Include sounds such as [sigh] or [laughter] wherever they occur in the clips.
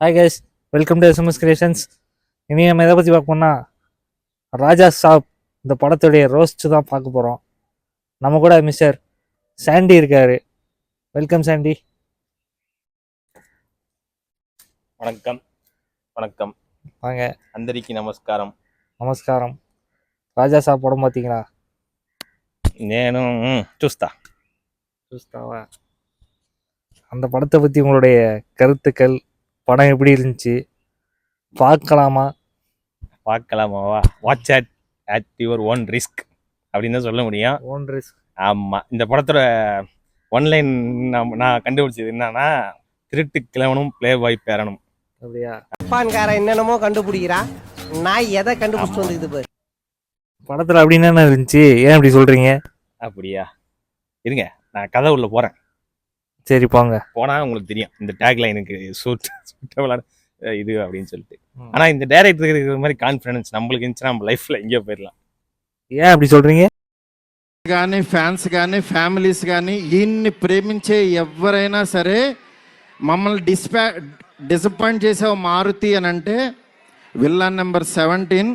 Hi guys welcome to S M S creations இனி நம்ம எதை பற்றி பார்ப்போம்னா ராஜா சாப் இந்த படத்துடைய ரோஸ்ட்டு தான் பார்க்க போகிறோம் நம்ம கூட மிஸ்டர் சாண்டி இருக்கார். வெல்கம் சாண்டி வணக்கம். வணக்கம். வாங்க. அந்தரிக்கு நமஸ்காரம். நமஸ்காரம். ராஜா சாப் படம் பார்த்தீங்களா? நேனும் சூஸ்தா. சூஸ்தாவா? அந்த படத்தை பற்றி உங்களுடைய கருத்துக்கள் படம் எப்படி இருந்துச்சு? பார்க்கலாமா? பார்க்கலாமாவா watch at at your own risk அப்படின்னு தான் சொல்ல முடியும். ஓன் ரிஸ்க் ஆமாம் இந்த படத்தோட ஒன்லைன் நான் கண்டுபிடிச்சது என்னன்னா திருட்டு கிழவனும் ப்ளே பாய் பேரனும். அப்படியா? ஜப்பான்காரன் என்னென்னமோ கண்டுபிடிக்கிறா. நான் எதை கண்டுபிடிச்சிட்டு வந்துக்குது பாரு. படத்தில் அப்படி என்னென்ன இருந்துச்சு? ஏன் இப்படி சொல்கிறீங்க அப்படியா? இருங்க. நான் கதை உள்ள போகிறேன் சரி போங்க போனால் உங்களுக்கு தெரியும் இந்த டேக் லைனுக்கு சூட் சூட்டபுளான இது அப்படின்னு சொல்லிட்டு ம். ஆனால் இந்த டேரக்டருக்கு இருக்கிற மாதிரி கான்ஃபிடன்ஸ் நம்மளுக்கு இருந்துச்சுன்னா நம்ம லைஃப்பில் எங்கேயோ போயிடலாம் ஏன் அப்படி சொல்கிறீங்க కానీ ఫ్యాన్స్ కానీ ఫ్యామిలీస్ కానీ ఈయన్ని ప్రేమించే ఎవరైనా సరే మమ్మల్ని డిస్పా డిసప్పాయింట్ చేసే ఓ మారుతి అని అంటే విల్లాన్ నెంబర్ సెవెంటీన్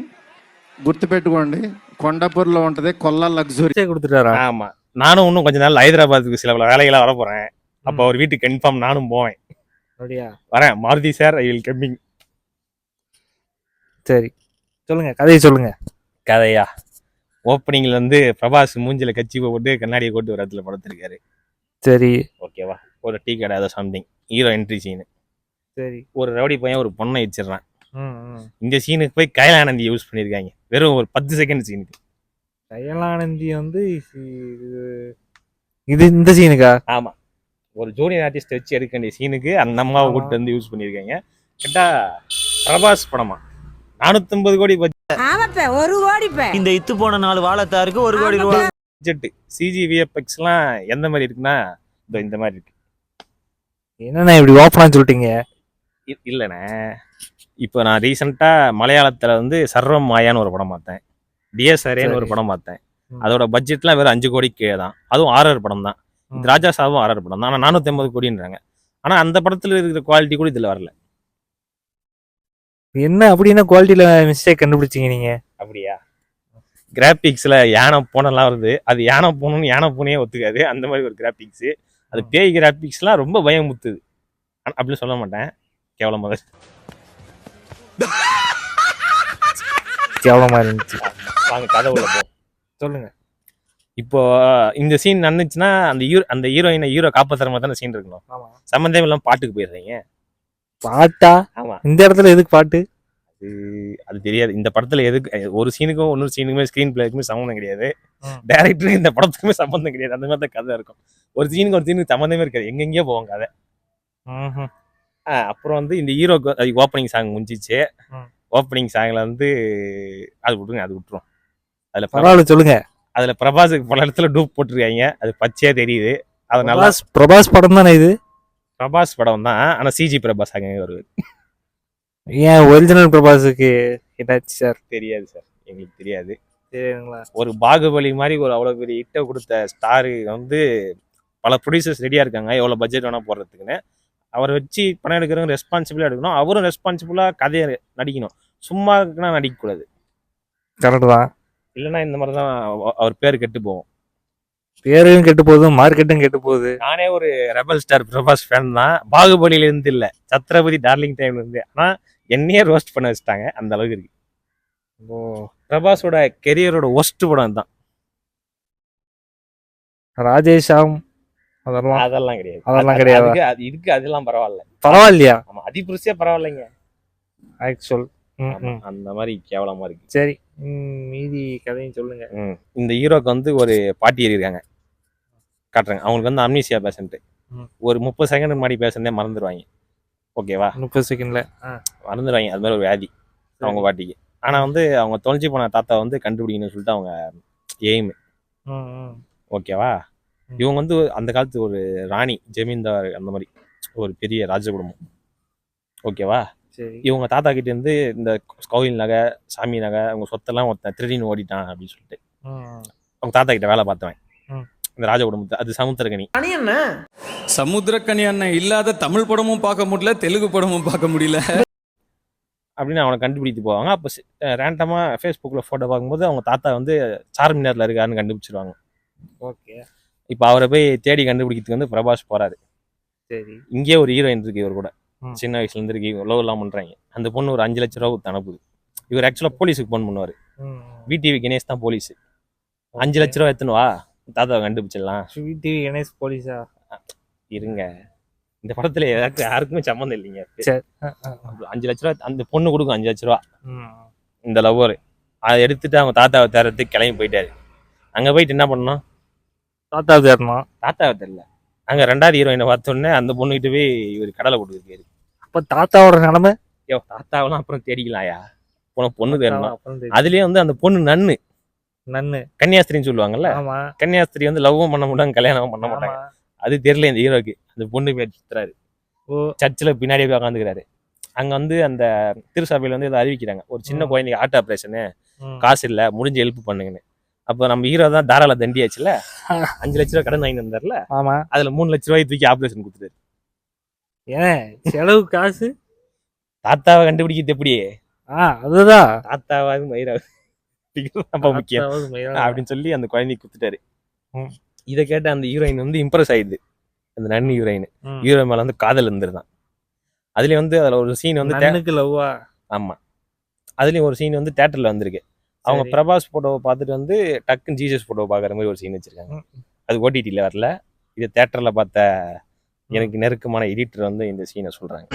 గుర్తుపెట్టుకోండి కొండాపూర్లో ఉంటుంది కొల్లా లగ్జరీ பரிசே கொடுத்துட்டாரா ஆமா நானும் இன்னும் கொஞ்ச நாள் ஹைதராபாத்துக்கு சில பல வேலைகளாக வர போறேன் அப்போ. அவர் வீட்டுக்கு கன்ஃபார்ம் நானும் போவேன். அப்படியா? வரேன். Maruthi sir I will coming சரி. சொல்லுங்க கதையை சொல்லுங்க. கதையா? ஓப்பனிங்ல இருந்து பிரபாஸ் மூஞ்சில கட்சி போட்டு கண்ணாடியை போட்டு ஒரு இடத்துல படுத்திருக்காரு. சரி. ஓகேவா ஒரு டீ கடை ஏதோ சம்திங் ஹீரோ என்ட்ரி சீனு சரி. ஒரு ரவுடி பையன் ஒரு பொண்ணை வச்சிடுறான் இந்த சீனுக்கு போய் கைலானந்தி யூஸ் பண்ணியிருக்காங்க. வெறும் ஒரு பத்து செகண்ட் சீனுக்கு கயலானந்தி வந்து இது- இது இந்த சீனுக்கா ஆமா. ஒரு ஜூனியர் ஆர்டிஸ்ட் வச்சு எடுக்க வேண்டிய சீனுக்கு அந்த அம்மாவை. கூட்டு வந்து யூஸ் பண்ணியிருக்காங்க. கேட்டா பிரபாஸ் படமா? நானூத்தம்பது கோடி ஆமாப்ப ஒரு கோடிப்ப இந்த இத்து போன நாலு வாழைத்தாருக்கு ஒரு கோடி ரூபாய். பட்ஜெட் சிஜி விஎஃப்எக்ஸ்லாம் எந்த மாதிரி இருக்குன்னா இதோ இந்த மாதிரி இருக்கு. என்னண்ணா இப்படி ஓப்பனா சொல்லிட்டீங்க? இ- இல்லைண்ணே. இப்போ நான் ரீசெண்டாக மலையாளத்தில் வந்து சர்வம் மாயான்னு ஒரு படம் பார்த்தேன். டிஎஸ்ஆர்ஏன்னு ஒரு. படம் பார்த்தேன். அதோட பட்ஜெட்லாம் வெறும் அஞ்சு கோடி கீழே தான். அதுவும் ஆர்ஆர் படம் தான். ராஜா சாவும் ஆர்ஆர் படம் ஆனால் நானூற்றி ஐம்பது கோடின்றாங்க. ஆனால் அந்த படத்தில் இருக்கிற குவாலிட்டி கூட இதில் வரல. என்ன அப்படி என்ன குவாலிட்டியில மிஸ்டேக் கண்டுபிடிச்சீங்க நீங்க. அப்படியா? கிராபிக்ஸில் யானை பூனைலாம் வருது. அது யானை பூனைன்னு யானை பூனையே ஒத்துக்காது. அந்த மாதிரி ஒரு கிராபிக்ஸு அது பேய் கிராபிக்ஸ்லாம் ரொம்ப பயமுத்துது ஆனா, அப்படி சொல்ல மாட்டேன். கேவலமாக கேவலமா இருந்துச்சு. வாங்க கதை உள்ள போ. சொல்லுங்க. இப்போ இந்த சீன் நடந்துச்சுன்னா அந்த ஹீரோ அந்த ஹீரோயினை ஹீரோ காப்பாத்துற மாதிரி தானே சீன் இருக்கணும். ஆமா. சம்மந்தம் இல்லாம பாட்டுக்கு போயிடுறீங்க. பாட்டா? ஆமா. இந்த இடத்துல எதுக்கு பாட்டு? அது அது தெரியாது. இந்த படத்துல எதுக்கு ஒரு சீனுக்கும் இன்னொரு சீனுக்குமே ஸ்க்ரீன் பிளேக்குமே சம்மந்தம் கிடையாது. டேரக்டருக்கு இந்த படத்துக்குமே சம்மந்தம் கிடையாது. அந்த மாதிரி தான் கதை இருக்கும். ஒரு சீனுக்கு ஒரு சீனுக்கு சம்மந்தமே இருக்காது. எங்கெங்கேயோ போவாங்க கதை. ஆ, அப்புறம் வந்து இந்த ஹீரோக்கு ஓப்பனிங் சாங் முடிஞ்சிச்சு. ஓப்பனிங் சாங்ல வந்து அது விட்டுருங்க அது விட்டுரும். அதுல பரவாயில்ல சொல்லுங்க. அதுல பிரபாஸுக்கு பல இடத்துல டூப் போட்டிருக்காங்க. அது பச்சையா தெரியுது. அதனால பிரபாஸ் பிரபாஸ் படம் தானே இது? பிரபாஸ் படம் தான். ஆனா சிஜி பிரபாஸ் அங்கே வருவார் ஏன் ஒரிஜினல் பிரபாஸுக்கு என்னாச்சு சார்? தெரியாது சார். எங்களுக்கு தெரியாது. சரிங்களா ஒரு பாகுபலி மாதிரி ஒரு அவ்வளோ பெரிய ஹிட்டை கொடுத்த ஸ்டாரு வந்து பல ப்ரொடியூசர்ஸ் ரெடியாக இருக்காங்க. எவ்வளோ பட்ஜெட் வேணால் போடுறதுக்குன்னு. அவரை வச்சு படம் எடுக்கிறவங்க ரெஸ்பான்சிபிளாக எடுக்கணும். அவரும் ரெஸ்பான்சிபிளாக கதையை நடிக்கணும். சும்மா இருக்குன்னா நடிக்கக்கூடாது. கரெக்ட் தான். இல்லைன்னா இந்த மாதிரி தான் அவ- அவர் பேர் கெட்டு போகும். பேரும் கெட்டு போகுது மார்க்கெட்டும் கெட்டு போகுது. நானே ஒரு ரெபல் ஸ்டார் பிரபாஸ் ஃபேன் தான். பாகுபலியில இருந்து இல்லை. சத்ரபதி டார்லிங் டைம்ல இருந்து. ஆனால் என்னையே ரோஸ்ட் பண்ண வச்சுட்டாங்க. அந்த அளவுக்கு இருக்கு. ஓ பிரபாஸோட கெரியரோட ஒஸ்ட் படம் தான் ராஜேஷாம் அதெல்லாம் அதெல்லாம் கிடையாது. அதெல்லாம் அது- கிடையாதா? அதுக்கு அது இதுக்கு அதெல்லாம் பரவாயில்ல. பரவாயில்லையா? ஆமா அதிபுருஷே பரவாயில்லைங்க. ஆக்சுவல் அந்த மாதிரி கேவலமா இருக்கு. சரி. மீதி கதையும் சொல்லுங்க. இந்த ஹீரோக்கு வந்து ஒரு பாட்டி இருக்காங்க காட்டுறாங்க. அவங்களுக்கு வந்து அம்னீசியா பேஷண்ட் ம். ஒரு முப்பது செகண்ட் முன்னாடி பேசுனதே மறந்துடுவாங்க ஓகேவா முப்பது செகண்ட்ல மறந்துடுவாங்க அது மாதிரி ஒரு வியாதி அவங்க பாட்டிக்கு. ஆனா வந்து அவங்க தொலைஞ்சு போன தாத்தா வந்து கண்டுபிடிக்கணும்னு சொல்லிட்டு அவங்க எய்ம் ஓகேவா. இவங்க வந்து அந்த காலத்து ஒரு ராணி ஜமீன்தார் அந்த மாதிரி. ஒரு பெரிய ராஜ குடும்பம் ஓகேவா இவங்க தாத்தா கிட்ட இருந்து இந்த கோவில் நகை சாமி நகை அவங்க சொத்தெல்லாம் ஒருத்தன் திருடின்னு ஓடிட்டான் அப்படின்னு சொல்லிட்டு. அவங்க தாத்தா கிட்ட வேலை பார்த்தவன். இந்த ராஜ குடும்பத்தை அது சமுத்திரகனி சமுத்திரக்கனி அண்ணன் இல்லாத தமிழ் படமும் பார்க்க முடியல தெலுங்கு படமும் பார்க்க முடியல. அப்படின்னு அவனை கண்டுபிடித்து போவாங்க. அப்போ ரேண்டமாக ஃபேஸ்புக்கில் ஃபோட்டோ பார்க்கும்போது அவங்க தாத்தா வந்து சார்மினாரில் இருக்காருன்னு கண்டுபிடிச்சிருவாங்க. ஓகே. இப்போ அவரை போய் தேடி கண்டுபிடிக்கிறதுக்கு வந்து பிரபாஸ் போறாரு. சரி. இங்கேயே ஒரு ஹீரோயின் இருக்கு இவர் கூட. சின்ன வயசுல இருந்து இருக்கு. லவ் எல்லாம் பண்றாங்க. அந்த பொண்ணு ஒரு அஞ்சு லட்ச ரூபா கொடுத்து அனுப்புது. இவர் ஆக்சுவலாக போலீஸுக்கு ஃபோன் பண்ணுவார். விடிவி கணேஷ் தான் போலீஸ் அஞ்சு லட்ச ரூபா எத்தனை வா. தாத்தாவை கண்டுபிடிச்சிடலாம். ஸ்வீட் டிவி கணேஷ் போலீஸா இருங்க. இந்த படத்துல யாருக்கு யாருக்குமே சம்மந்தம் இல்லைங்க. அஞ்சு லட்ச ரூபா அந்த பொண்ணு கொடுக்கும் அஞ்சு லட்ச ரூபா. இந்த லவ்வர் அதை எடுத்துட்டு அவங்க தாத்தாவை தேர்றதுக்கு கிளம்பி போயிட்டாரு. அங்க போயிட்டு என்ன பண்ணோம் தாத்தா தேடணும். தாத்தாவை தெரியல அங்க ரெண்டாவது ஹீரோயினை பார்த்தோன்னே அந்த பொண்ணுகிட்ட போய் இவர் கடலை போட்டுருக்காரு அப்ப தாத்தாவோட நிலைமை? ஐயோ தாத்தாவெல்லாம் அப்புறம் தேடிக்கலாம்யா. உனக்கு பொண்ணு தேடணும். அதுலயே வந்து அந்த பொண்ணு நன்னு. நன்னு. கன்னியாஸ்திரின்னு சொல்லுவாங்கல்ல? கன்னியாஸ்திரி வந்து லவ்வும் பண்ண மாட்டாங்க கல்யாணமும் பண்ண மாட்டாங்க. அது தெரியல இந்த ஹீரோக்கு. அந்த பொண்ணு பேர் சுத்துறாரு ஓ. சர்ச்சில் பின்னாடியே போய் உட்காந்துக்கிறாரு அங்க வந்து அந்த திருசபையில வந்து இதை அறிவிக்கிறாங்க. ஒரு சின்ன. குழந்தைக்கு ஹார்ட் ஆப்ரேஷனு. காசு இல்ல முடிஞ்சு ஹெல்ப் பண்ணுங்கன்னு. அப்போ நம்ம ஹீரோ தான் தாராள தண்டியாச்சுல [laughs] அஞ்சு லட்ச ரூபா கடன் வாங்கி வந்தார்ல ஆமா. அதுல மூணு லட்ச ரூபாய் தூக்கி ஆப்ரேஷன் கொடுத்துட்டாரு. ஏன் செலவு காசு? தாத்தாவை கண்டுபிடிக்கிறது எப்படி? ஆ அதுதான். தாத்தாவாது மயிராவது ரொம்ப முக்கியம். அப்படின்னு சொல்லி அந்த குழந்தைக்கு கொடுத்துட்டாரு ம். இதை கேட்ட அந்த ஹீரோயின் வந்து இம்ப்ரெஸ் ஆயிடுது. அந்த நன்னு ஹீரோயின். ஹீரோ மேல வந்து காதல் இருந்துருதான் அதுலயும் வந்து அதுல ஒரு சீன் வந்து தே- நன்னுக்கு லவ்வா ஆமா. அதுலயும் ஒரு சீன் வந்து தேட்டர்ல வந்திருக்கு. அவங்க. பிரபாஸ் போட்டோவை பார்த்துட்டு வந்து டக்குன்னு ஜீசஸ் போட்டோவை பார்க்குற மாதிரி ஒரு சீன் வச்சிருக்காங்க. அது ஓடிடியில் வரல. இது தேட்டர்ல பார்த்த எனக்கு நெருக்கமான எடிட்டர் வந்து இந்த சீனை சொல்றாங்க.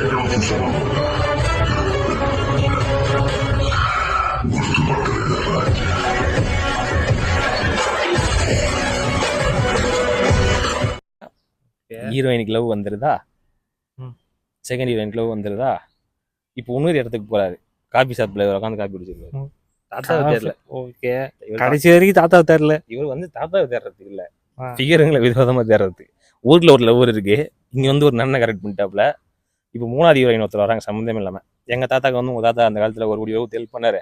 Okay. ஹீரோயினுக்கு லவ் வந்துருதா. செகண்ட் ஹீரோயினுக்கு லவ் வந்துருதா? இப்போ இன்னொரு இடத்துக்கு போறாரு. காபி ஷாப்ல உட்காந்து காபி குடிச்சிருக்காரு. தாத்தாவை தேடல. ஓகே. கடைசி வரைக்கும் தாத்தா தெரியல இவர் வந்து தாத்தாவை தேடுறதுக்கு இல்ல. ஃபிகருங்களை விதவிதமா தேடுறதுக்கு. ஊர்ல ஒரு லவ்வர் இருக்கு. இங்க வந்து ஒரு நன்னை கரெக்ட் பண்ணிட்டாப்ல இப்போ மூணாவது ஹீரோயின் ஒருத்தர் வராங்க சம்மந்தமே இல்லாம. எங்க தாத்தாக்கு வந்து உங்க தாத்தா அந்த காலத்துல ஒரு கோடி ரூபா ஹெல்ப் பண்ணாரு.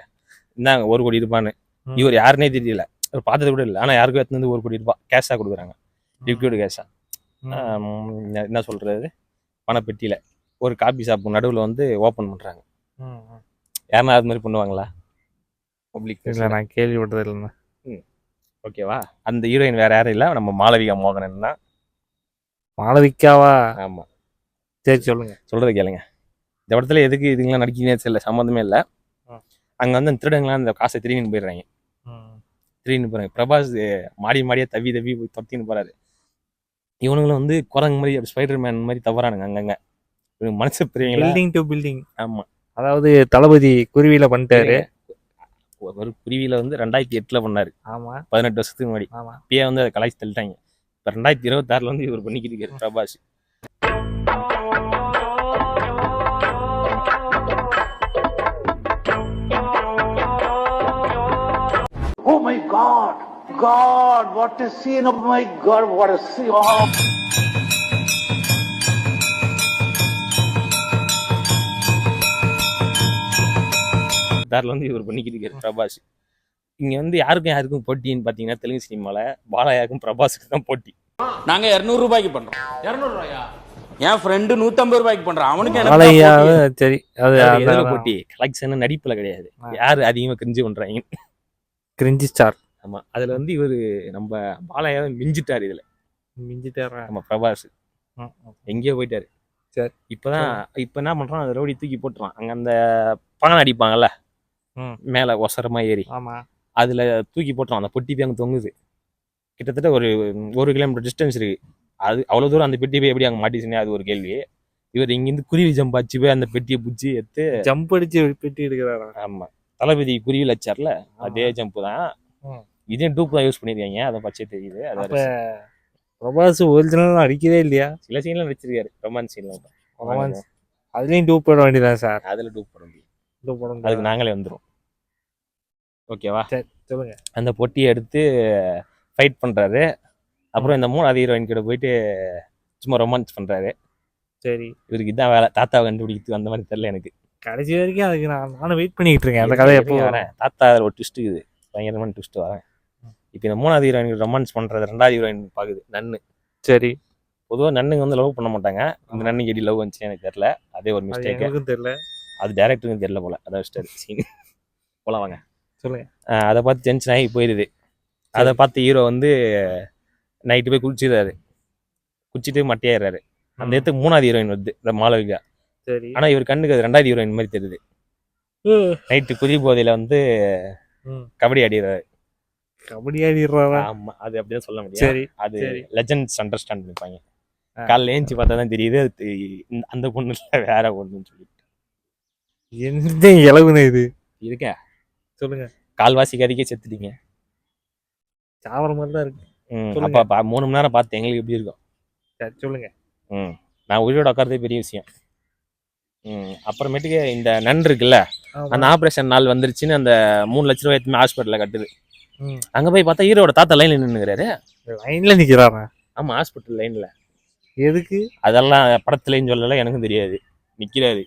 இந்தாங்க ஒரு கோடி இருப்பான்னு. இவர் யாருன்னே தெரியல. அவர் பார்த்தது கூட இல்லை. ஆனா யாருக்கும் எடுத்து வந்து ஒரு கோடி ரூபாய் கேஷா கொடுக்குறாங்க. லிக்விட் கேஷா ம். என்ன சொல்றது? பணப்பெட்டியில ஒரு காபி ஷாப் நடுவுல வந்து ம், ம். யாருன்னா அது மாதிரி பண்ணுவாங்களா? பப்ளிக் இல்ல நான் கேள்விப்பட்டது இல்லைண்ணா ஓகேவா? அந்த ஹீரோயின் வேற யாரும் இல்ல. நம்ம மாளவிகா மோகனன் தான் மாளவிகாவா ஆமா. சரி சொல்லுங்க. சொல்றது கேளுங்க. இந்த படத்துல எதுக்கு இதுங்களாம் நடிக்கிறீங்க? தெரியல சம்மந்தமே இல்லை. அங்க வந்து அந்த திருடங்களாம் அந்த காசை திருடின்னு போயிடுறாங்க. ம். திருடின்னு போறாங்க. பிரபாஸ் மாடி மாடியா தவி தவி போய் தொத்தின்னு போறாரு. இவனுங்களும் வந்து குரங்கு மாதிரி ஸ்பைடர் மேன் மாதிரி தவறானுங்க அங்கங்க. மனசு பிரிவீங்களா பில்டிங் டு பில்டிங் ஆமா. அதாவது தளபதி குருவியில பண்ணிட்டாரு. ஒரு குருவியில வந்து ரெண்டாயிரத்தி எட்டுல பண்ணாரு. ஆமா. பதினெட்டு வருஷத்துக்கு முன்னாடி. ஆமா. இப்பயே வந்து அதை கலாய்ச்சி தள்ளிட்டாங்க. இப்போ ரெண்டாயிரத்தி இருபத்தாறுல வந்து இவர் பண்ணிக்கிட்டு இருக்காரு Prabhas Oh my God! God, what a scene! Oh my God, what a scene! Oh. தாரில் வந்து இவர் பண்ணிக்கிட்டு இருக்காரு பிரபாஸ் இங்க வந்து யாருக்கும் யாருக்கும் போட்டின்னு பாத்தீங்கன்னா தெலுங்கு சினிமால பாலாயாருக்கும் பிரபாஸுக்கு தான் போட்டி. நாங்க இருநூறு ரூபாய்க்கு பண்றோம். இருநூறு ரூபாயா? என் ஃப்ரெண்டு நூத்தம்பது ரூபாய்க்கு பண்றான் அவனுக்கு எனக்கு. சரி. அது எதுல போட்டி? கலெக்ஷன் நடிப்புல கிடையாது. யாரு அதிகமா கிரிஞ்சு பண்றாங்க கிரிஞ்சி ஸ்டார் ஆமா. அதுல வந்து இவரு நம்ம பாலாயா மிஞ்சிட்டாரு இதுல. மிஞ்சிட்டாரா? நம்ம பிரபாஸ். எங்கேயோ போயிட்டாரு. சரி. இப்பதான் இப்ப என்ன பண்றான்? அந்த ரோடி தூக்கி போட்டுறான். அங்க அந்த பானை அடிப்பாங்கல்ல ம். மேல ஒசரமா ஏறி. ஆமா. அதுல தூக்கி போட்டுறான் அந்த பொட்டி போய் அங்க தொங்குது. கிட்டத்தட்ட ஒரு ஒரு கிலோமீட்டர் டிஸ்டன்ஸ் இருக்கு. அது அவ்வளவு தூரம் அந்த பெட்டி போய் எப்படி அங்க மாட்டிச்சுனே அது ஒரு கேள்வி. இவர் இங்கிருந்து குருவி ஜம்ப் ஆச்சு போய் அந்த பெட்டியை பிடிச்சி எடுத்து ஜம்ப் அடிச்சு பெட்டி எடுக்கிறாரா? ஆமா. தளபதி குருவியில் வச்சார்ல அதே ஜம்ப் தான். இதே டூப் தான் யூஸ் பண்ணிருக்காங்க அதை பச்சை தெரியுது. அது பிரபாஸ் ஒரிஜினல் அடிக்கவே இல்லையா? சில சீன்லாம் வச்சிருக்காரு ரொமான்ஸ் சீன்லாம் ரொமான்ஸ் அதுலயும் டூப் போட வேண்டியதான் சார். அதுல டூப் போட முடியும் டூப் போட அதுக்கு. நாங்களே வந்துரும் ஓகேவா? சரி சொல்லுங்க. அந்த பொட்டியை எடுத்து ஃபைட் பண்றாரு. அப்புறம் இந்த மூணாவது ஹீரோயின் கிட்ட போயிட்டு சும்மா ரொமான்ஸ் பண்றாரு. சரி. இவருக்கு இதான் வேலை. தாத்தாவை கண்டுபிடிக்கிறது அந்த மாதிரி தெரியல எனக்கு. கடைசி வரைக்கும் அதுக்கு நான் நானும் வெயிட் பண்ணிட்டு இருக்கேன். அந்த கதை எப்போ வரேன். தாத்தா ஒரு ட்விஸ்ட் இருக்குது. பயங்கரமான ட்விஸ்ட் வரேன். இப்போ இந்த மூணாவது ஹீரோயின் ரொமான்ஸ் பண்றது ரெண்டாவது ஹீரோயின் பாக்குது. நன்னு. சரி. பொதுவாக நன்னுங்க வந்து லவ் பண்ண மாட்டாங்க. இந்த நன்னுக்கு எப்படி லவ் வந்துச்சு எனக்கு தெரியல. அதே ஒரு மிஸ்டேக் தெரியல. அது டேரக்டருக்கும் தெரியல போல. அதை. வச்சுட்டாரு சீன். போலாம் வாங்க. சொல்லுங்க. அதை பார்த்து டென்ஷன் ஆகி போயிடுது அதை பார்த்து ஹீரோ வந்து நைட்டு போய் குளிச்சிடுறாரு. குளிச்சுட்டு மட்டையாடுறாரு அந்த இடத்துக்கு மூணாவது ஹீரோயின் வருது இந்த மாளவிகா. சரி. ஆனா இவர் கண்ணுக்கு அது ரெண்டாவது ஹீரோயின் மாதிரி தெரியுது. நைட்டு குதி போதையில வந்து. கபடி ஆடிடுறாரு. கபடி ஆடிடுறாரா? ஆமா அது அப்படிதான் சொல்ல முடியும். சரி அது. லெஜண்ட்ஸ் அண்டர்ஸ்டாண்ட் பண்ணிப்பாங்க. காலைல ஏஞ்சி பார்த்தா தான் தெரியுது அது அந்த பொண்ணு இல்ல வேற பொண்ணுன்னு சொல்லி எந்த இளவுன இது? இருக்கா. சொல்லுங்க. கால்வாசி கறிக்கே செத்துட்டீங்க. சாவர மாதிரி தான் இருக்கு. ம். அப்ப மூணு மணி நேரம் பார்த்து எங்களுக்கு எப்படி இருக்கும்? சரி சொல்லுங்க. ம் நான் உயிரோட உட்காரதே பெரிய விஷயம். ம் அப்புறமேட்டுக்கு இந்த நன் இருக்குல்ல அந்த ஆப்ரேஷன் நாள் வந்துருச்சுன்னு அந்த மூணு லட்ச ரூபாய் எடுத்துமே ஹாஸ்பிட்டலில் கட்டுது. அங்கே போய் பார்த்தா ஹீரோட தாத்தா லைனில் நின்றுக்கிறாரு லைன்ல நிக்கிறாரா? ஆமாம் ஹாஸ்பிட்டல் லைனில் எதுக்கு? அதெல்லாம் படத்துலையும் சொல்லலை எனக்கும் தெரியாது. நிற்கிறாரு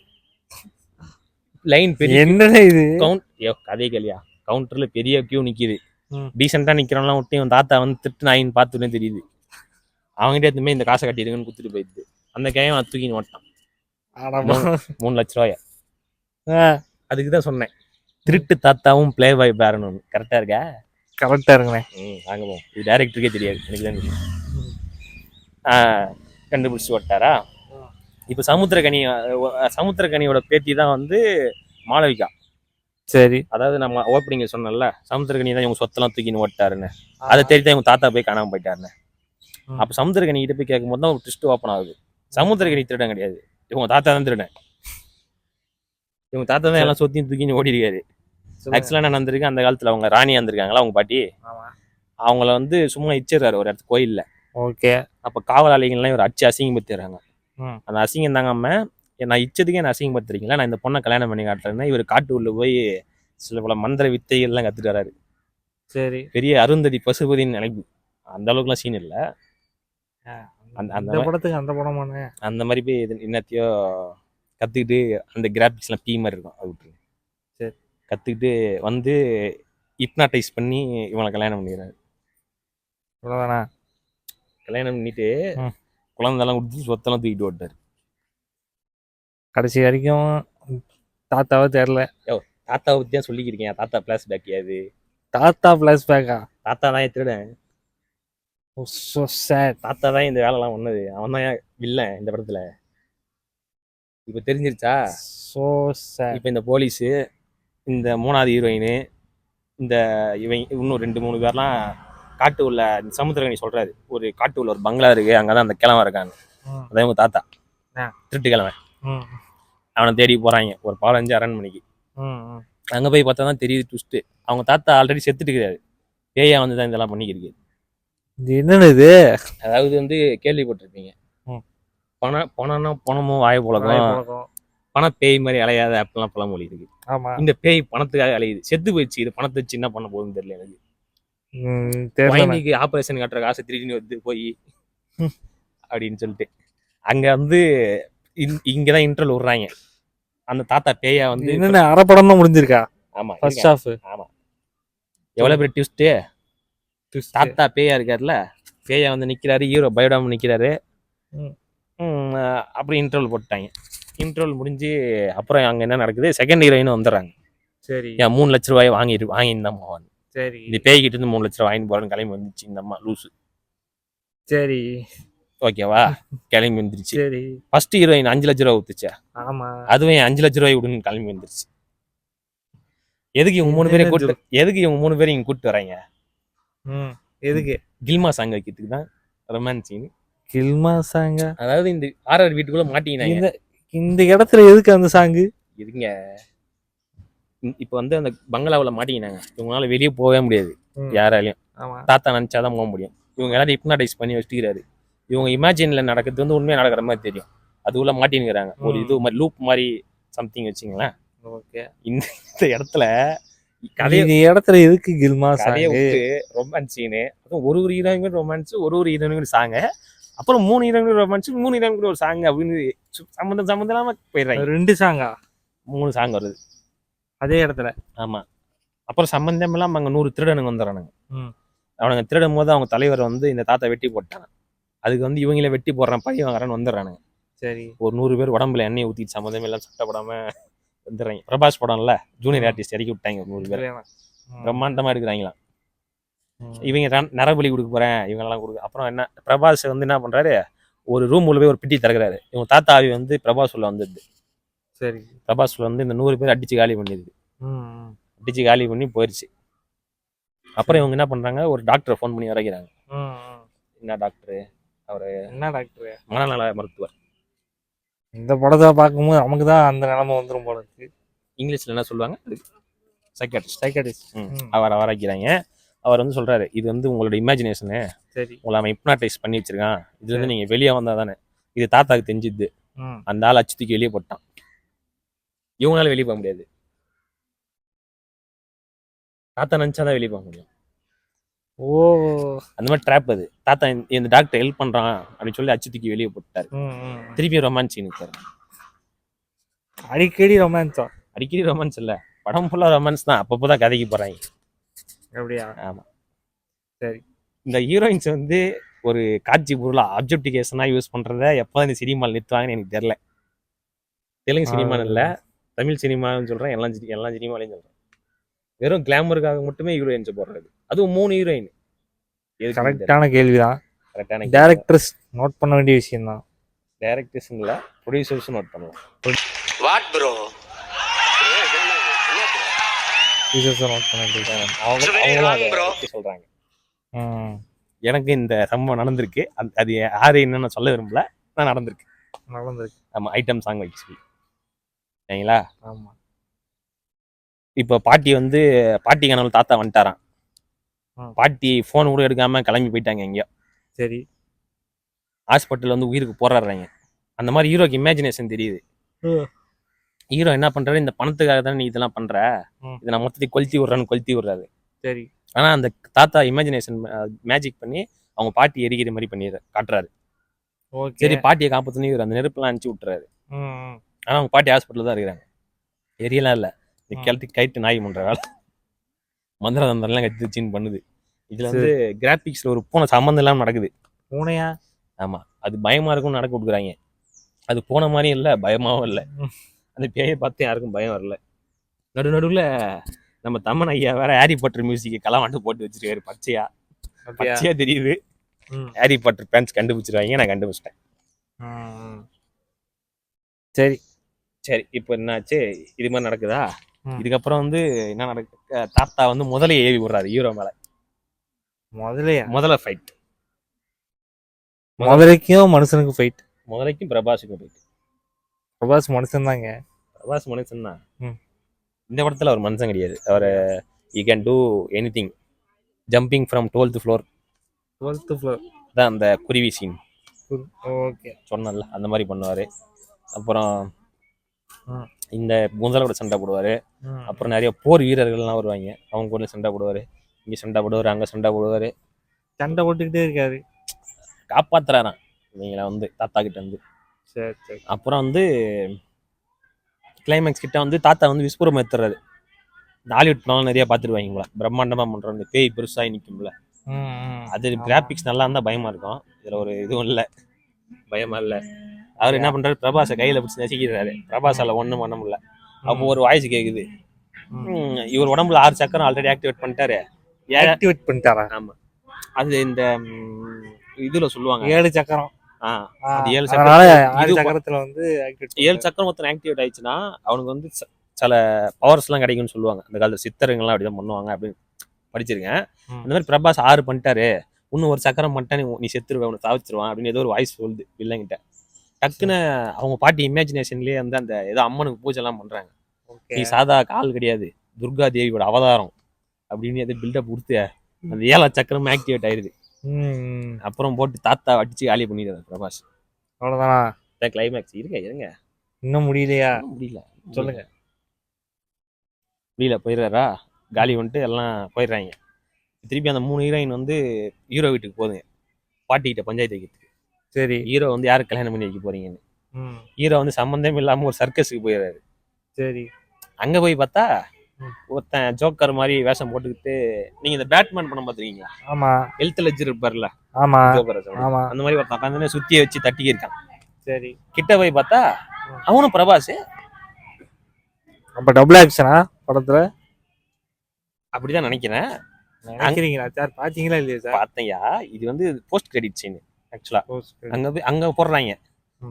லைன் பெரிய என்னடா இது? கவுண்ட் ஐயோ கதை கேளியா கவுண்டரில் பெரிய கியூ நிற்கிது ம். டீசெண்டாக நிற்கிறவங்களாம் விட்டு இவன் தாத்தா வந்து திட்டு நாயின்னு பார்த்துன்னு தெரியுது. அவங்ககிட்ட எடுத்துமே இந்த காசை கட்டிடுங்கன்னு கொடுத்துட்டு போயிடுது. அந்த கையம் தூக்கின்னு ஓட்டான். மூணு லட்ச ரூபாய? அதுக்கு தான் சொன்னேன். திருட்டு தாத்தாவும் ப்ளே பாய் பேரணும் கரெக்டாக இருக்கா? கரெக்டா ம் வாங்க போவோம். இது டேரக்டருக்கே தெரியாது. எனக்கு தான் தெரியும். கண்டுபிடிச்சி விட்டாரா இப்போ சமுத்திரக்கனி அஹ், சமுத்திரக்கனியோட பேத்தி தான் வந்து மாளவிகா. சரி. அதாவது நம்ம ஓப்பனிங்க சொன்னல சமுத்திரக்கனி தான் இவங்க சொத்தெல்லாம் தூக்கின்னு ஓட்டாருன்னு அதை தேடி தான் இவங்க தாத்தா போய் காணாம போயிட்டாருன்னு. அப்போ சமுத்திரக்கனி கிட்ட போய் கேட்கும்போது தான் ஒரு ட்விஸ்ட் ஓப்பன் ஆகுது. சமுத்திரக்கனி திருடன் கிடையாது. இவங்க தாத்தா தான் திருடன். இவங்க தாத்தா தான் எல்லாம் சொத்தையும் தூக்கின்னு ஓடி இருக்காரு ஆக்சுவலாக என்ன நடந்திருக்கு அந்த காலத்தில் அவங்க ராணியா இருந்திருக்காங்களா அவங்க பாட்டி? அவங்கள வந்து சும்மா இச்சிடுறாரு ஒரு இடத்து கோயில்ல. ஓகே. அப்போ காவலாளிகள்லாம் இவர் அடிச்சு அசிங்கப்படுத்திடுறாங்க. அந்த அசிங்கம் தாங்காம நான் இச்சதுக்கே என்ன அசிங்கப்படுத்துறீங்களா? நான் இந்த பொண்ணை கல்யாணம் பண்ணி காட்டுறேன்னா இவர் காட்டு உள்ள போய் சில பல மந்திர வித்தைகள்லாம் கத்துட்டு வராரு. சரி. பெரிய அருந்ததி பசுபதின்னு நினைப்பு அந்த அளவுக்குலாம் சீன் இல்லை. அந்த- அந்த படத்துக்கு அந்த படமானே. அந்த மாதிரி போய் என்னத்தையோ கற்றுக்கிட்டு அந்த கிராபிக்ஸ்லாம் பீ மாதிரி இருக்கும் அது விட்டுருங்க. சரி. கற்றுக்கிட்டு வந்து ஹிப்னாட்டைஸ் பண்ணி இவனை கல்யாணம் பண்ணிக்கிறாரு. அவ்வளவுதானா கல்யாணம் பண்ணிட்டு. குழந்தெல்லாம் கொடுத்து சொத்தெல்லாம் தூக்கிட்டு ஓட்டாரு கடைசி வரைக்கும் தாத்தாவே தெரில தாத்தாவை பற்றி தான் சொல்லிக்கிறீங்க தாத்தா பிளாஸ் பேக்கியாது தாத்தா பிளஸ் பேக்கா தாத்தா தான் திருடன். ஸோ சேட் தாத்தா தான் இந்த வேலைலாம் ஒண்ணுது அவன் தான் வில்லன் இந்த படத்துல. இப்போ தெரிஞ்சிருச்சா? ஸோ சேட் இப்போ இந்த போலீஸு இந்த மூணாவது ஹீரோயின் இந்த இவன் இன்னும் ரெண்டு மூணு பேர்லாம் காட்டு உள்ள இந்த சமுத்திரகனி சொல்றாரு. ஒரு காட்டு உள்ள ஒரு பங்களா இருக்கு. அங்கதான் அந்த கிழமை. அதான் இவங்க தாத்தா. திருட்டு கிழமை அவனை தேடி போறாங்க. ஒரு பதினஞ்சு அரண்மனைக்கு. ம் ம். அங்க போய் பார்த்தா தான் தெரியுது ட்விஸ்ட்டு அவங்க தாத்தா ஆல்ரெடி செத்துட்டு இருக்காரு பேயா வந்து தான் இதெல்லாம் பண்ணிக்கிருக்கு இது என்னது இது? அதாவது வந்து கேள்விப்பட்டிருப்பீங்க. பணம் பணம்னா பணமும் வாய புழக்கம் பழக்கம். பண பேய் மாதிரி அலையாத அப்படிலாம் பழமொழி இருக்கு. இந்த பேய் பணத்துக்காக அலையுது. செத்து போயிடுச்சு. இது பணத்தை வச்சு என்ன பண்ண போகுதுன்னு தெரியல எனக்கு. குழந்தைக்கு ஆபரேஷன் கட்டுற காசை திருடின்னு வந்து போய். அப்படின்னு சொல்லிட்டு. அங்க வந்து இங்கதான் இன்டர்வல் விடுறாங்க. அந்த தாத்தா பேயா வந்து என்னென்ன அரை படம் தான் முடிஞ்சிருக்கா? ஆமா ஃபர்ஸ்ட். ஹாஃப் ஆமா. எவ்வளவு பெரிய ட்விஸ்ட்டு தாத்தா பேயா இருக்காருல்ல? பேயா வந்து நிக்கிறாரு ஹீரோ பயோடாம் நிக்கிறாரு. அப்புறம் இன்டர்வல் போட்டாங்க இன்டர்வல் முடிஞ்சு அப்புறம் அங்க என்ன நடக்குது? செகண்ட் ஹீரோயின் வந்துடுறாங்க. சரி. ஏன் மூணு லட்ச ரூபாய் வாங்கிட்டு வாங்கியிருந்தம்மா வந்து சரி. இந்த பேய்கிட்ட இருந்து மூணு லட்ச ரூபாய் வாங்கிட்டு போறேன்னு கிளம்பி வந்துச்சு இந்த அம்மா லூசு. சரி. ஓகேவா? கிளம்பி வந்துருச்சு. சரி. ஃபர்ஸ்ட் ஹீரோயின் அஞ்சு லட்ச ரூபா ஊத்துச்சா? ஆமா. அதுவும் அஞ்சு லட்ச ரூபாய் விடுன்னு கிளம்பி வந்துருச்சு. எதுக்கு இவங்க மூணு பேரையும் கூட்டு எதுக்கு இவங்க மூணு பேரையும் கூட்டு வராங்க எதுக்கு? கில்மா சாங் வைக்கிறதுக்கு தான் ரொமான்ஸ் சீன் கில்மா சாங்க. அதாவது இந்த ஆர்ஆர் வீட்டுக்குள்ள மாட்டிக்கினாங்க. இந்த இந்த இடத்துல எதுக்கு அந்த சாங்கு? இருங்க இப்போ வந்து அந்த பங்களாவில் மாட்டிக்கினாங்க. இவங்களால வெளியே போகவே முடியாது. யாராலையும். தாத்தா நினச்சாதான் போக முடியும். இவங்க எல்லாரும் ஹிப்னாடைஸ் பண்ணி வச்சுக்கிறாரு. இவங்க இமேஜின்ல நடக்கிறது வந்து உண்மையாக நடக்கிற மாதிரி தெரியும். அதுக்குள்ள மாட்டினுக்கிறாங்க ஒரு ம். இது மாதிரி லூப் மாதிரி சம்திங் வச்சுங்களேன். ஓகே. இந்த இடத்துல கதையை இந்த இடத்துல எதுக்கு கில்மா விட்டு ரொமான்ஸ் சீனு அப்புறம் ஒரு ஒரு ஹீரோயின் ரொமான்ஸ் ஒரு ஒரு ஹீரோயின் சாங்க அப்புறம் மூணு ஹீரோயின் ரொமான்ஸ் மூணு ஹீரோயின் ஒரு சாங் அப்படின்னு சம்மந்தம் சம்மந்தம் இல்லாம போயிடுறாங்க. ரெண்டு சாங்கா மூணு சாங் வருது. அதே இடத்துல? ஆமா. அப்புறம் சம்மந்தம் இல்லாம அங்க நூறு திருடனுங்க வந்துடுறானுங்க. அவனுங்க திருடும் போது அவங்க தலைவர் வந்து இந்த தாத்தா வெட்டி போட்டாங்க அதுக்கு வந்து இவங்களே வெட்டி போடுறான் பழி வாங்குறான்னு வந்துடுறானுங்க. சரி. ஒரு நூறு பேர் உடம்புல எண்ணெய் ஊற்றிட்டு சம்மந்தமே எல்லாம் சட்டப்படாம வந்துடுறாங்க. பிரபாஸ் படம்ல ஜூனியர் ஆர்டிஸ்ட் இறக்கி விட்டாங்க ஒரு நூறு பேர். ம். பிரம்மாண்டமா எடுக்கிறாங்களாம். இவங்க நரபலி கொடுக்க போறேன் இவங்கெல்லாம் கொடுக்க அப்புறம் என்ன பிரபாஸ் வந்து என்ன பண்றாரு ஒரு ரூம் உள்ள போய் ஒரு பிட்டி திறக்கிறாரு. இவங்க தாத்தா ஆவி வந்து பிரபாஸ் உள்ள வந்துடுது. சரி. பிரபாஸ் உள்ள வந்து இந்த நூறு பேர் அடிச்சு காலி பண்ணிடுது. அடிச்சு காலி பண்ணி போயிடுச்சு அப்புறம் இவங்க என்ன பண்றாங்க ஒரு டாக்டரை ஃபோன் பண்ணி வரைக்கிறாங்க. என்ன டாக்டர் அவர் என்ன டாக்டர் மனநல மருத்துவர். இந்த படத்தை பார்க்கும்போது நமக்கு தான் அந்த நிலைமை வந்துரும் போல இருக்கு. இங்கிலீஷ்ல என்ன சொல்லுவாங்க? சைக்காட்ரிஸ்ட் சைக்காட்டிஸ்ட் அவர் வரைக்கிறாங்க அவர் வந்து சொல்றாரு இது வந்து உங்களோட இமேஜினேஷனு சரி. உங்களை அவன் ஹிப்னாட்டைஸ் பண்ணி வச்சிருக்கான். இதுல இருந்து நீங்க வெளியே வந்தா தானே. இது தாத்தாக்கு தெரிஞ்சுது. அந்த ஆள் அச்சு தூக்கி வெளியே போட்டான். இவங்களால வெளியே போக முடியாது. தாத்தா நினைச்சாதான் வெளியே போக முடியும். ஓ. அந்த மாதிரி ட்ராப் அது. தாத்தா இந்த- டாக்டர் ஹெல்ப் பண்றான் அப்படின்னு சொல்லி அச்சு தூக்கி வெளியே போட்டாரு. திருப்பி ரொமான்ஸ் நிற்காரு அடிக்கடி ரொமான்ஸா அடிக்கடி ரொமான்ஸ் இல்ல. படம் ஃபுல்லா ரொமான்ஸ் தான். அப்பப்போ தான் கதைக்கு போறாங்க. அப்படியா? ஆமா. சரி. இந்த ஹீரோயின்ஸ் வந்து ஒரு காட்சி பொருளா ஆப்ஜெக்டிகேஷனா யூஸ் பண்றத எப்போ இந்த சினிமாவில் நிறுத்துவாங்கன்னு எனக்கு தெரியல. தெலுங்கு சினிமான்னு இல்ல தமிழ் சினிமான்னு சொல்றேன். எல்லா எல்லா சினிமாலையும் சொல்றேன். வெறும் கிளாமருக்காக மட்டுமே ஹீரோயின்ஸ் போடுறது. அதுவும் மூணு ஹீரோயின் கரெக்டான கேள்விதான். கரெக்டான டேரக்டர்ஸ் நோட் பண்ண வேண்டிய விஷயம் தான் டேரக்டர்ஸ் இல்ல ப்ரொடியூசர்ஸ் நோட் பண்ணலாம் நோட் பண்ண வேண்டிய விஷயம். அவங்க அவங்களும் அதை பத்தி சொல்றாங்க. ம். எனக்கு இந்த சம்பவம் நடந்திருக்கு. அது அது யாரு என்னன்னு சொல்ல விரும்பல. நான் நடந்திருக்கு. நடந்திருக்கு. நம்ம ஐட்டம் சாங் வச்சு சரிங்களா? ஆமா. இப்போ பாட்டி வந்து பாட்டி கனவுல தாத்தா வந்துட்டாராம். ம். பாட்டி ஃபோன் கூட எடுக்காம கிளம்பி போயிட்டாங்க எங்கேயோ. சரி. ஹாஸ்பிட்டல் வந்து உயிருக்கு போராடுறாங்க. அந்த மாதிரி ஹீரோக்கு இமேஜினேஷன் தெரியுது. ஹீரோ என்ன பண்றாரு? இந்த பணத்துக்காக தானே நீ இதெல்லாம் பண்ற. இதை நான் மொத்தத்தையும் கொளுத்தி விடுறான்னு கொளுத்தி விடுறாரு. சரி. ஆனா அந்த தாத்தா இமேஜினேஷன் மேஜிக் பண்ணி அவங்க பாட்டி எரிக்கிற மாதிரி பண்ணிடுற காட்டுறாரு. சரி பாட்டியை காப்பாற்றணும் இவர் அந்த நெருப்பெல்லாம் அனுப்பிச்சு விட்டுறாரு. ஆனா அவங்க பாட்டி ஹாஸ்பிட்டல் தான் இருக்கிறாங்க. எரியலாம் இல்ல. கிழட்டு கைட்டு நாய் பண்ற வேலை. மந்திர தந்திரம்லாம் கத்துச்சின்னு பண்ணுது. இதுல வந்து கிராபிக்ஸ்ல ஒரு பூனை சம்மந்தம் இல்லாம நடக்குது. பூனையா? ஆமா. அது பயமா இருக்கும்னு நடக்க விட்டுக்கிறாங்க அது போன மாதிரியும் இல்ல பயமாவும் இல்ல. அந்த பேயை பார்த்து யாருக்கும் பயம் வரல. நடு நடுவுல நம்ம தம்மன் ஐயா வேற ஹாரி பாட்டர் மியூசிக் களவாண்டு போட்டு வச்சிருக்காரு பச்சையா. பச்சையா தெரியுது. ஹாரி பாட்டர் பேண்ட்ஸ் கண்டுபிடிச்சிருவாங்க நான் கண்டுபிடிச்சிட்டேன். சரி. சரி இப்போ என்னாச்சு? இது மாதிரி நடக்குதா. இதுக்கப்புறம் வந்து என்ன நடக்கு தாத்தா வந்து முதல்ல ஏவி விடுறாரு ஹீரோ மேல. முதலையா? முதல்ல ஃபைட் முதலைக்கும் மனுஷனுக்கு ஃபைட் முதலைக்கும் பிரபாஸுக்கும் ஃபைட் பிரபாஸ் மனுஷன் தாங்க பிரபாஸ் மனுஷன் தான். இந்த படத்துல அவர் மனுஷன் கிடையாது. அவர் you can do anything jumping from twelfth floor twelfth floor தான் அந்த குருவி சீன் ஓகே சொன்னல அந்த மாதிரி பண்ணுவாரு. அப்புறம் இந்த முதலோட சண்டை போடுவாரு. அப்புறம் நிறைய போர் வீரர்கள்லாம் வருவாங்க. அவங்க கூட சண்டை போடுவாரு. இங்க சண்டை போடுவாரு அங்க சண்டை போடுவாரு. சண்டை போட்டுக்கிட்டே இருக்காரு. காப்பாத்துறாராம். இவங்கள வந்து தாத்தா கிட்ட இருந்து. சரி சரி. அப்புறம் வந்து கிளைமேக்ஸ் கிட்ட வந்து தாத்தா வந்து விஸ்வரூபம் எடுத்துறாரு ஹாலிவுட் படம் நிறைய பார்த்துருவாங்க பிரம்மாண்டமா பண்றோம் இந்த பேய் பெருசாகி நிற்கும்ல. அது. கிராபிக்ஸ் நல்லா இருந்தா பயமா இருக்கும். இதுல ஒரு இதுவும் இல்ல. பயமா இல்ல. அவர் என்ன பண்றாரு? பிரபாஸை கையில பிடிச்சி நசிக்கிறாரு. பிரபாஸால ஒண்ணும் பண்ண முடியல. அப்போ ஒரு வாய்ஸ் கேக்குது. ம், இவர் உடம்புல ஆறு சக்கரம் ஆல்ரெடி ஆக்டிவேட் பண்ணிட்டாரு. ஆக்டிவேட் பண்ணிட்டாரா? ஆமா. அது இந்த இதுல சொல்லுவாங்க. ஏழு சக்கரம். ஏழு சக்கரத்துல வந்து ஆக்டிவேட் ஏழு சக்கரம் ஒருத்தன் ஆக்டிவேட் ஆயிடுச்சுன்னா அவனுக்கு வந்து சில பவர்ஸ்லாம் கிடைக்கும்னு சொல்லுவாங்க. அந்த காலத்துல சித்தருங்கெல்லாம் அப்படிதான் பண்ணுவாங்க அப்படின்னு படிச்சிருக்கேன். ம். அந்த மாதிரி பிரபாஸ் ஆறு பண்ணிட்டாரு. இன்னும் ஒரு சக்கரம் பண்ணிட்டா நீ செத்துருவேன் உன்னை சாவிச்சிருவான் அப்படின்னு ஏதோ ஒரு வாய்ஸ் சொல்லுது வில்லங்கிட்ட டக்குன்னு அவங்க பாட்டி இமேஜினேஷன்லயே வந்து அந்த ஏதோ அம்மனுக்கு பூஜை எல்லாம் பண்றாங்க நீ சாதா கால் கிடையாது துர்கா தேவியோட அவதாரம் அப்படின்னு எதோ பில்டப் கொடுத்து அந்த ஏழா சக்கரம் ஆக்டிவேட் ஆயிருது. ம் அப்புறம் போட்டு தாத்தா அடிச்சு காலி பண்ணிடுறாரு பிரபாஸ். அவ்வளவுதானா? கிளைமேக்ஸ் இருங்க இருங்க. இன்னும் முடியலையா? முடியல. சொல்லுங்க. வெளியில போயிடுறாரா? காலி வந்துட்டு எல்லாம் போயிடுறாங்க. திருப்பி அந்த மூணு ஹீரோயின் வந்து ஹீரோ வீட்டுக்கு போகுதுங்க பாட்டிக்கிட்ட பஞ்சாயத்து வைக்கிறதுக்கு. சரி ஹீரோ வந்து யாருக்கு கல்யாணம் பண்ணி வைக்க போறீங்கன்னு. ஹீரோ வந்து சம்மந்தமே இல்லாம ஒரு சர்க்கஸுக்கு போயிடுறாரு. சரி. அங்க போய் பார்த்தா ஒருத்தன் ஜோக்கர் மாதிரி வேஷம் போட்டுக்கிட்டு நீங்க இந்த பேட்மேன் படம் பார்த்துருக்கீங்களா? ஆமா. ஹெல்த் லெஜர் இருப்பார்ல ஆமா. ஆமா. அந்த மாதிரி ஒருத்தன் உட்காந்து சுத்தியை வச்சு தட்டிக்கி இருக்கான் சரி. கிட்ட போய் பார்த்தா அவனும் பிரபாஸ். அப்ப டபுள் ஆக்ஷனா படத்துல? அப்படிதான் நினைக்கிறேன். நினைக்கிறீங்களா? சார் பாத்தீங்களா இல்லையா சார்? பார்த்தேன்யா. இது வந்து போஸ்ட் கிரெடிட் சீன் ஆக்சுவலா. Post credit. அங்க போய் அங்க போடுறாங்க.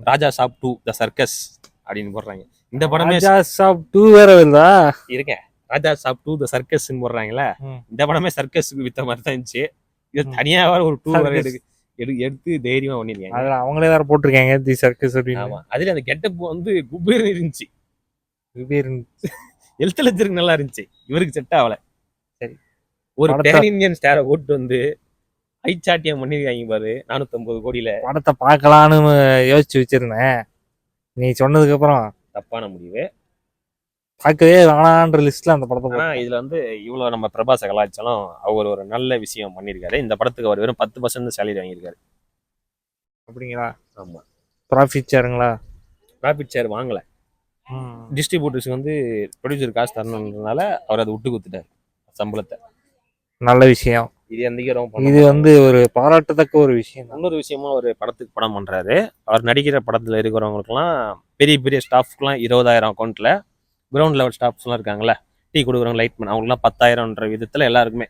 ராஜா சாப் டூ த சர்க்கஸ் அப்படின்னு போடுறாங்க. இந்த படமே ராஜா சாப் டூ வேற வருதா இருக்கேன் ராஜா சாப் டூ த சர்க்கஸ் போடுறாங்களே. இந்த படமே சர்க்கஸுக்கு வித்த மாதிரி தான் இருந்துச்சு. இது ம். தனியா வேற ஒரு டூ வேற. எடுக்கு எடு- எடுத்து தைரியமா பண்ணிருக்காங்க. அதுல அவங்களே வேற போட்டிருக்காங்க தி சர்க்கஸ் அப்படின்னு. ஆமா. அதுல அந்த கெட்டப் வந்து குபேர் இருந்துச்சு. பேர் ஹெல்த் லெஜருக்கு நல்லா இருந்துச்சு. இவருக்கு செட் ஆகல. சரி. ஒரு பேன் இந்தியன் ஸ்டாரை போட்டு வந்து ஐச்சாட்டியம் பண்ணிருக்காங்க பாரு. நானூத்தம்பது கோடியில. படத்தை பார்க்கலான்னு யோசிச்சு வச்சிருந்தேன். நீ சொன்னதுக்கு அப்புறம் தப்பான முடிவு. பார்க்கவே வேணான்ற லிஸ்ட்ல அந்த படத்தை ஆனா போட்டேன். இதுல வந்து இவ்வளவு நம்ம பிரபாச கலாச்சாரம் அவர் ஒரு நல்ல விஷயம் பண்ணியிருக்காரு இந்த படத்துக்கு அவர் வெறும் பத்து பர்சன்ட் சேலரி வாங்கியிருக்காரு. அப்படிங்களா? ஆமா. ப்ராஃபிட் ஷேருங்களா ப்ராஃபிட் ஷேர் வாங்கல. டிஸ்ட்ரிபியூட்டர்ஸ் வந்து ப்ரொடியூசர் காசு தரணுன்றதுனால அவர் அதை விட்டு கொடுத்துட்டாரு. சம்பளத்தை. நல்ல விஷயம். இது எந்த பண்ண இது. வந்து ஒரு பாராட்டத்தக்க ஒரு விஷயம் இன்னொரு விஷயமா ஒரு படத்துக்கு படம் பண்றாரு. அவர் நடிக்கிற படத்துல இருக்கிறவங்களுக்குலாம் பெரிய பெரிய ஸ்டாஃப்க்குலாம் இருபதாயிரம் அக்கௌண்ட்ல கிரவுண்ட் லெவல் ஸ்டாஃப்ஸ்லாம் இருக்காங்கல்ல. டீ கொடுக்குறவங்க லைட் பண்ண அவங்களுக்குலாம் பத்தாயிரம்ன்ற விதத்துல எல்லாருக்குமே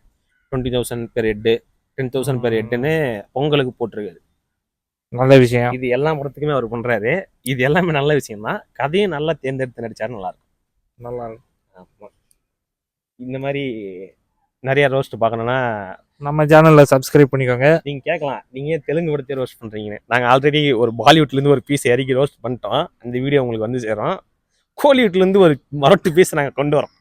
twenty thousand per head ten thousand per ஹெட்டுன்னு பொங்கலுக்கு போட்டிருக்காரு. நல்ல விஷயம். இது எல்லா படத்துக்குமே அவர் பண்றாரு. இது எல்லாமே நல்ல விஷயம் தான் கதையும் நல்லா தேர்ந்தெடுத்து நடிச்சாரு நல்லா இருக்கும் நல்லா இருக்கு. ஆமா. இந்த மாதிரி நிறைய ரோஸ்ட் பார்க்கணும்னா நம்ம சேனல்ல சப்ஸ்கிரைப் பண்ணிக்கோங்க. நீங்க கேட்கலாம். நீங்க ஏன் தெலுங்கு படத்தை ரோஸ்ட் பண்றீங்கன்னு. நாங்க ஆல்ரெடி ஒரு பாலிவுட்ல இருந்து ஒரு பீஸ் இறக்கி ரோஸ்ட் பண்ணிட்டோம். அந்த வீடியோ உங்களுக்கு வந்து சேரும். கோலிவுட்ல இருந்து ஒரு மரட்டு பீஸ் நாங்க கொண்டு வரோம்.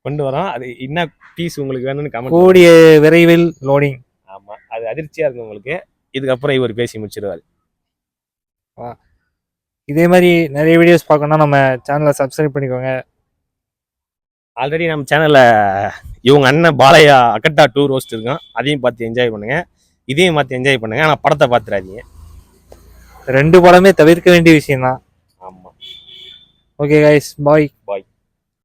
கொண்டு வரோம். அது என்ன பீஸ் உங்களுக்கு வேணும்னு கமெண்ட் கூடிய விரைவில் லோடிங் ஆமா. அது அதிர்ச்சியா இருக்கும் உங்களுக்கு. இதுக்கப்புறம் இவர் பேசி முடிச்சிருவாரு. இதே மாதிரி நிறைய வீடியோஸ் பார்க்கணும்னா நம்ம சேனலை சப்ஸ்கிரைப் பண்ணிக்கோங்க. ஆல்ரெடி நம்ம சேனல்ல இவங்க அண்ணன் பாலையா அக்கட்டா டூ ரோஸ்ட் இருக்கும் அதையும் பார்த்து என்ஜாய் பண்ணுங்க. இதையும் பார்த்து என்ஜாய் பண்ணுங்க. ஆனா படத்தை பார்த்துறாதீங்க ரெண்டு படமே தவிர்க்க வேண்டிய விஷயம் தான் ஆமா. ஓகே கைஸ் பாய் பாய்